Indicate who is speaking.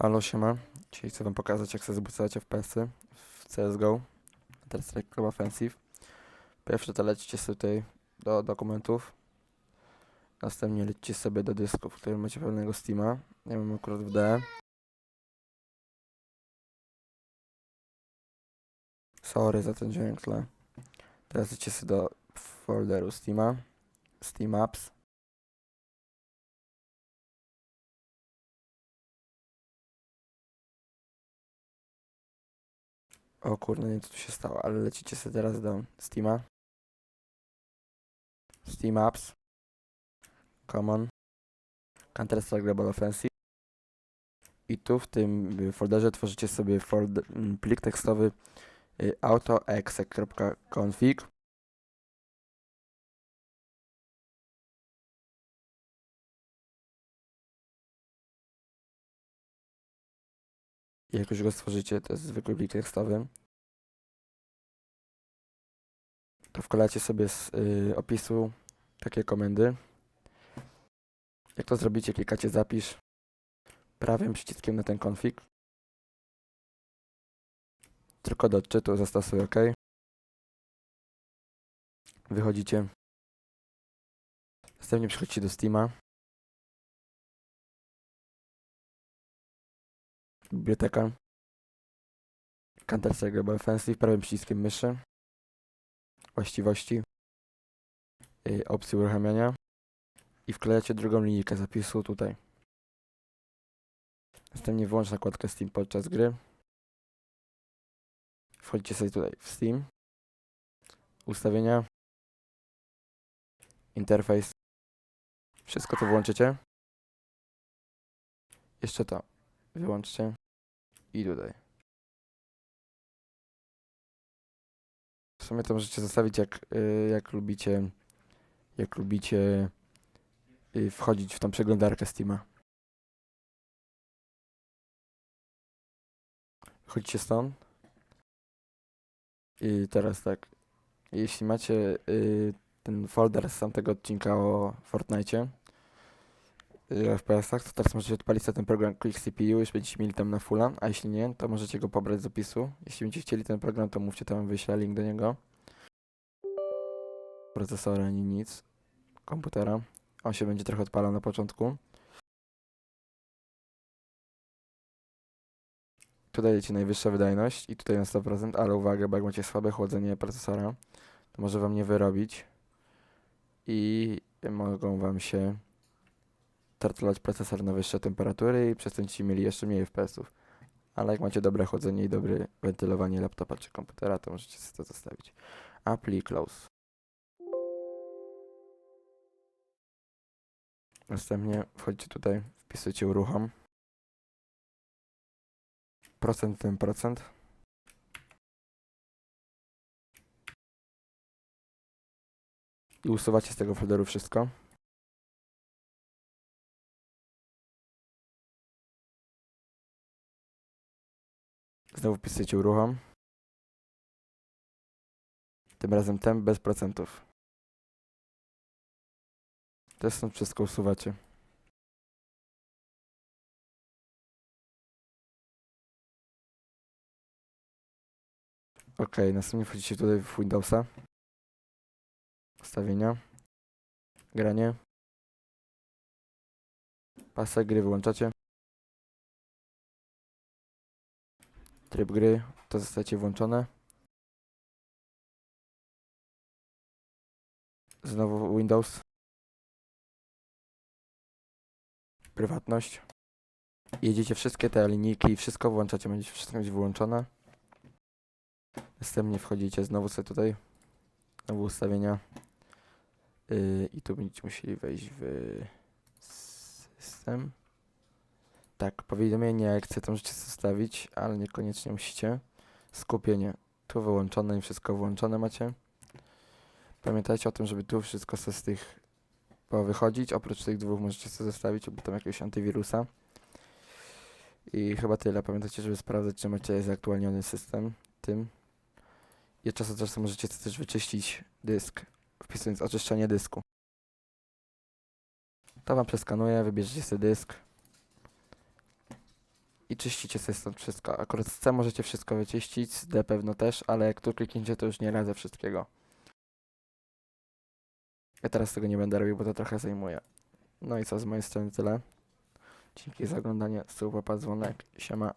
Speaker 1: Halo, siema. Dzisiaj chcę wam pokazać, jak sobie zbudować FPS-y w CSGO. Teraz Strike Club Offensive. Pierwsze to lecicie sobie tutaj do dokumentów. Następnie lecicie sobie do dysku, w którym macie pełnego Steama. Ja mam akurat w D. Sorry za ten dźwięk tle. Teraz lecicie sobie do folderu Steama. Steam Apps. O kurde, nie wiem co tu się stało, ale lecicie sobie teraz do Steama. Steam Apps. Common. Counter-Strike Global Offensive. I tu w tym folderze tworzycie sobie folder, mm, plik tekstowy y, autoexec.config. Jak już go stworzycie, to jest zwykły plik tekstowy. To wklejacie sobie z y, opisu takie komendy. Jak to zrobicie, klikacie zapisz prawym przyciskiem na ten config. Tylko do odczytu zastosuj OK. Wychodzicie. Następnie przychodzicie do Steama. Biblioteka. Counter-Strike Global Offensive prawym przyciskiem myszy. Właściwości. Yy, opcje uruchamiania. I wklejacie drugą linijkę zapisu tutaj. Następnie włącz nakładkę Steam podczas gry. Wchodzicie sobie tutaj w Steam. Ustawienia. Interfejs. Wszystko to włączycie. Jeszcze to wyłączcie. I tutaj. W sumie to możecie zostawić jak, y, jak lubicie jak lubicie y, wchodzić w tą przeglądarkę Steama. Chodźcie stąd. I teraz tak. Jeśli macie y, ten folder z tamtego odcinka o Fortnite FPS-ach, to teraz możecie odpalić ten program Quick CPU, już będziecie mieli tam na fulla, a jeśli nie, to możecie go pobrać z opisu. Jeśli będziecie chcieli ten program, to mówcie tam, wyślę link do niego. Procesora ani nic. Komputera. On się będzie trochę odpalał na początku. Tutaj dajecie najwyższa wydajność i tutaj na 100%, ale uwaga, bo jak macie słabe chłodzenie procesora, to może wam nie wyrobić i mogą wam się tartlować procesor na wyższe temperatury i przez to mieli jeszcze mniej FPS-ów. Ale jak macie dobre chłodzenie i dobre wentylowanie laptopa czy komputera, to możecie sobie to zostawić. Apply close. Następnie wchodzicie tutaj, wpisujecie uruchom. Procent ten procent. I usuwacie z tego folderu wszystko. Znowu wpisujecie uruchom. Tym razem temp bez procentów. To stąd wszystko usuwacie. Ok, następnie wchodzicie tutaj w Windowsa. Ustawienia. Granie. Pasek gry wyłączacie. Tryb gry to zostacie włączone. Znowu Windows. Prywatność. Jedziecie wszystkie te linijki i wszystko włączacie, będzie wszystko mieć wyłączone. Następnie wchodzicie znowu sobie tutaj, znowu ustawienia yy, i tu będziecie musieli wejść w system. Tak, powiadomienia jak chcę to możecie zostawić, ale niekoniecznie musicie. Skupienie, tu wyłączone i wszystko włączone macie. Pamiętajcie o tym, żeby tu wszystko z tych wychodzić. Oprócz tych dwóch możecie sobie zostawić, albo tam jakiegoś antywirusa. I chyba tyle. Pamiętajcie, żeby sprawdzać, czy macie zaktualniony system tym. I od czasu do czasu możecie też wyczyścić dysk, wpisując oczyszczenie dysku. To wam przeskanuje, wybierzecie sobie dysk. I czyścicie sobie stąd wszystko. Akurat z C możecie wszystko wyczyścić, z D pewno też, ale jak tu klikniecie, to już nie radzę wszystkiego. Ja teraz tego nie będę robił, bo to trochę zajmuje. No i co, z mojej strony tyle. Dzięki za oglądanie, suba, dzwonek, siema.